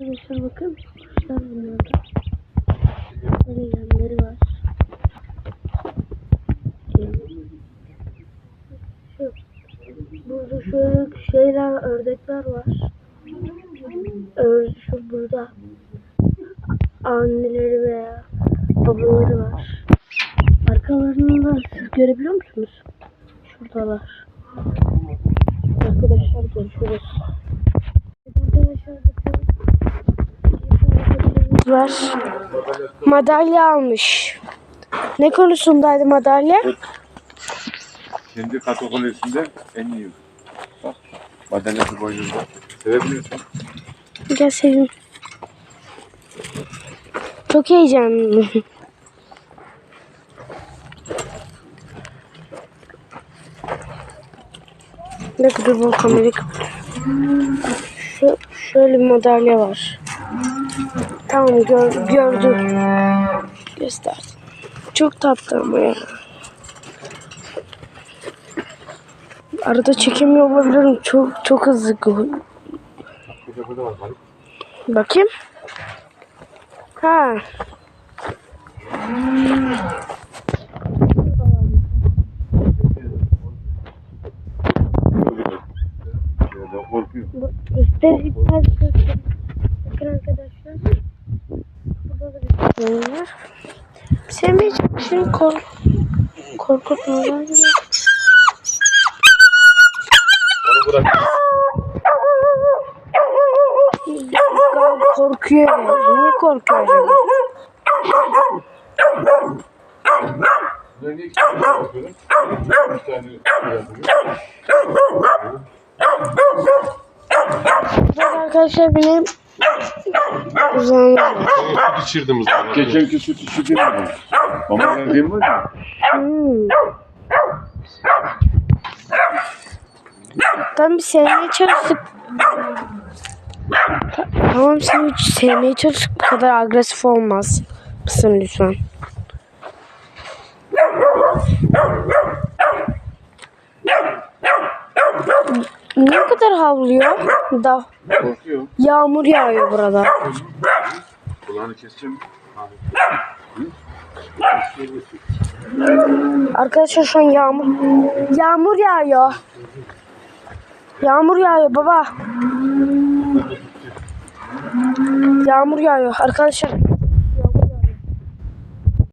Arkadaşlar bakın kuşlar bunlarda. Böyle yanları var. Şu, burada şöyle şeyler, ördekler var. Ör, şu burada anneleri veya babaları var. Arkalarında siz görebiliyor musunuz? Şuradalar. Arkadaşlar görüşürüz. Arkadaşlar. Var. Madalya almış. Ne konusundaydı madalya? Kendi kategorisinde en iyi. Bak. Madalyası boynunda. Sevebiliyorsun. Gel seveyim. Çok heyecanlı. Dakika dur bu kamerayı. Şu, şöyle bir madalya var. Tamam gör, gördüm. Göster. Çok tatlı ama ya. Arada çekemiyor olabilirim. Çok çok hızlı. Bakayım. Ha. Korkuyor. Burada da şey var. Sevmeye çalışıyorum. Kork korkutmadan. Onu bırak. Korkuyor ya. Niye korkuyor acaba? Tane yapıyorum. Burada arkadaşlar benim uzanım var. İçirdim zaten. Geçenki süt içi değil mi? Ama verdiğim var ya. Hmm. Ben bir sevmeye çalıştık. Ta- Tamam seni sevmeye çalıştık. Bu kadar agresif olmaz. Mısın lütfen? Niye bu kadar havlıyor? Da Korkuyor. yağmur yağıyor burada. Kulağını keseceğim. Arkadaşlar şu an yağmur yağmur yağıyor. Yağmur yağıyor baba. Yağmur yağıyor arkadaşlar.